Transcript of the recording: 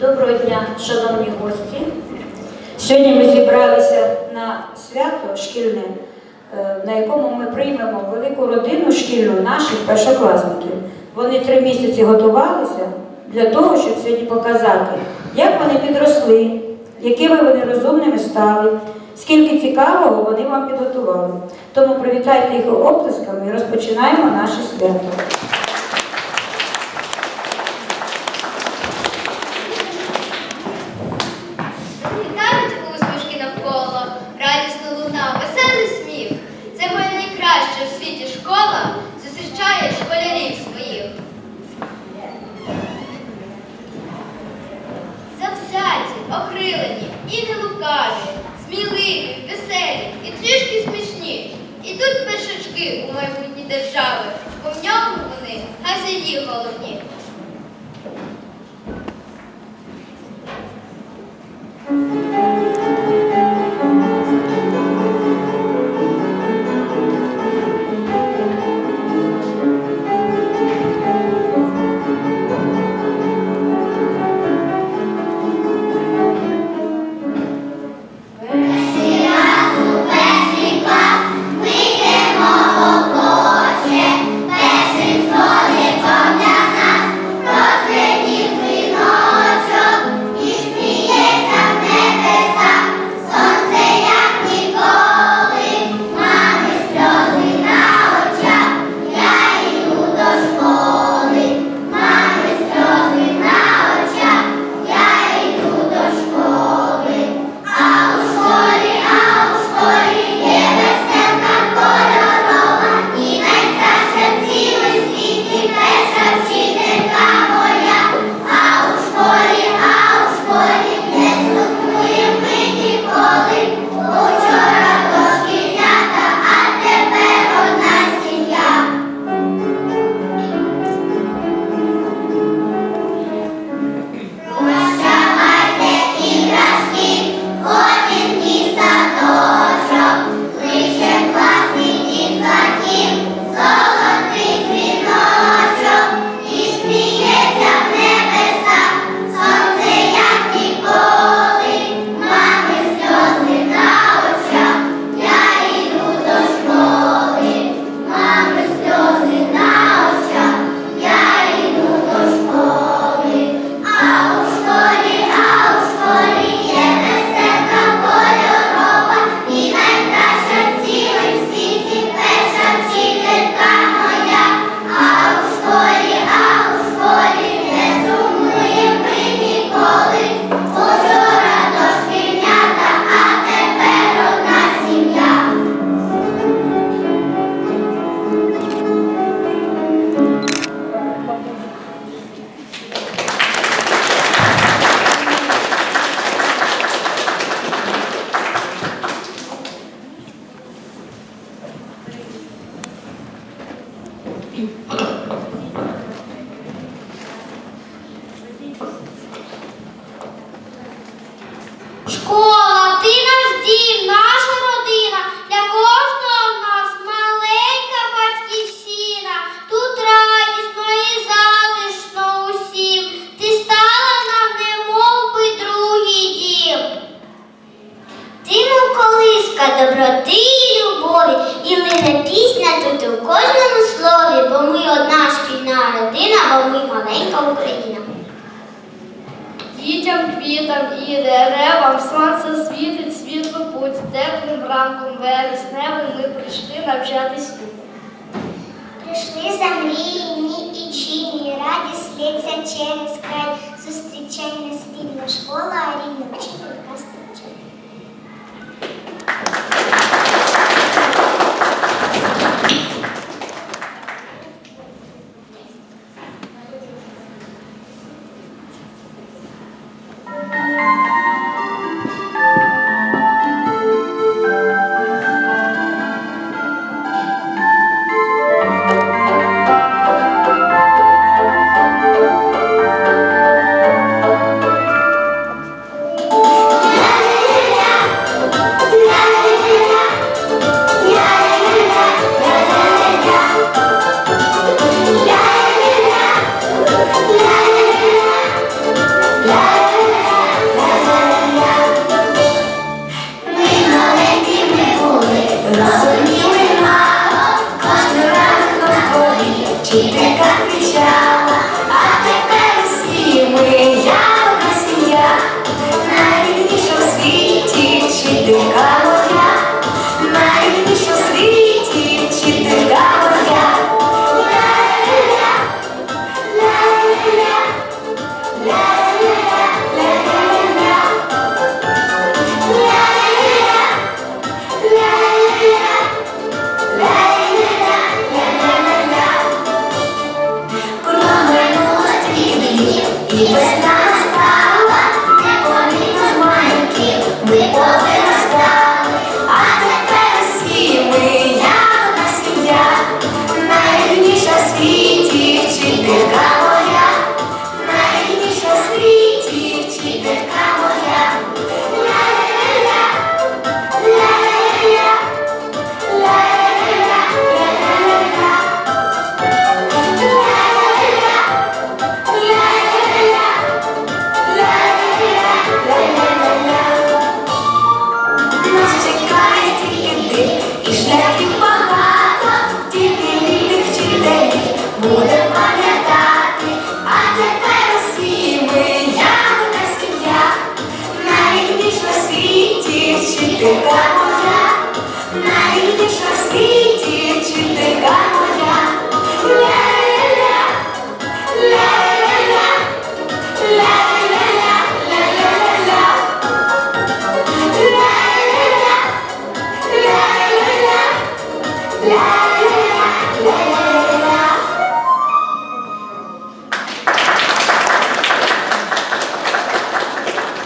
Доброго дня, шановні гості. Сьогодні ми зібралися на свято шкільне, е, на якому ми приймемо велику родину шкільну наших першокласників. Вони три місяці готувалися для того, щоб сьогодні показати, як вони підросли якими вони розумними стали, скільки цікавого вони вам підготували. Тому привітайте їх оплесками і розпочинаємо наше свято. У майбутні держави, бо в ньому вони газелі головні. Школа, маленька Україна. Дітям, квітам і деревам сонце світить світло путь, теплим ранком вересневим ми прийшли навчатись тут. Прийшли замріяні і чинні, радість лється через край, зустрічай нас рідна школа, рідна вчителька Yeah.